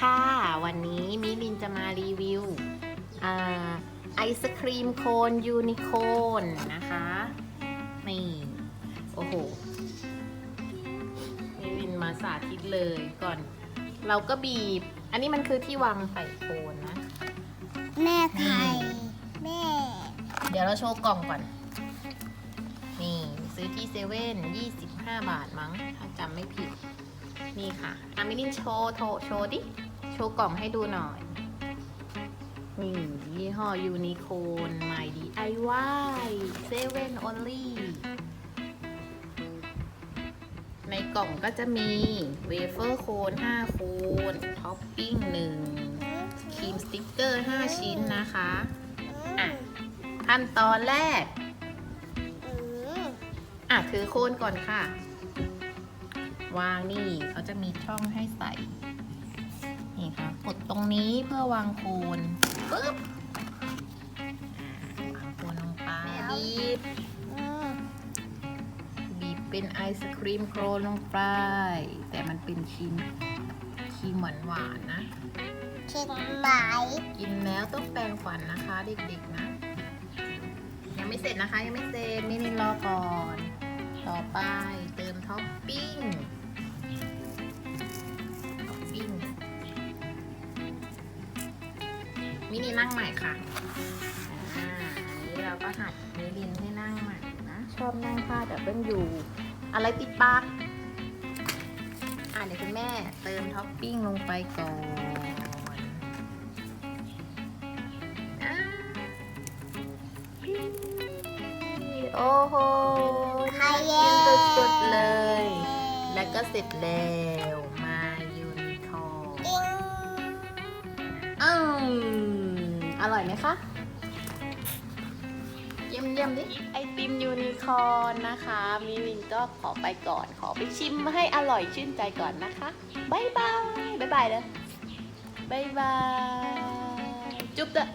ค่ะ วันนี้มิลินจะมารีวิวอ่าไอศครีมโคนยูนิโคนนะคะ นี่ โอ้โหมิลินมาสาธิตเลยก่อน เราก็บีบ อันนี้มันคือที่วางใส่โคนนะ แม่ไข่แม่ เดี๋ยวเราโชว์กล่องก่อน นี่ซื้อที่เซเว่น25บาทมั้ง ถ้าจำไม่ผิดนี่ค่ะอามิลินโชว์โทโชว์ดิ โชว์กล่องให้ดูหน่อย นี่ยี่ห้อยูนิโคนใหม่ DIY เซเว่น only ในกล่องก็จะมีเวเฟอร์โคน5โคนท็อปปิ้ง1ครีมสติ๊กเกอร์ 5 ชิ้นนะคะ อะ ขั้นตอนแรก อะ ถือโคนก่อนค่ะ วางนี่เขาจะมีช่องให้ใส่ ค่ะ กดตรงนี้เพื่อวางโคนปึ๊บอ่าวางโคนลงไปบีบอืมบีบเป็นไอศครีมโคนลงไป แต่มันเป็นครีมครีมหวานหวานๆนะเช็ดไหมกินแล้วต้องแปรงฟันนะคะเด็กๆนะ ยังไม่เสร็จนะคะ ยังไม่เสร็จมินิรอก่อน มินินั่งใหม่ค่ะอ่าอันนี้เราก็หัดมิลินให้นั่งใหม่นะ ชอบนั่งท่าแต่เพิ่งอยู่ อะไรติดปากอ่าเดี๋ยวคุณแม่เติมท็อปปิ้งลงไปก่อนโอ้โหไข่น่าเย้กินสุดๆเลย แล้วก็เสร็จแล้ว ร่อยไหมคะ เยี่ยมเยี่ยมๆดิ ไอติมยูนิคอร์นนะคะ มิลินก็ขอไปก่อน ขอไปชิมให้อร่อยชื่นใจก่อนนะคะบายบายบายบายเลยบายบาย จุ๊บเด้อ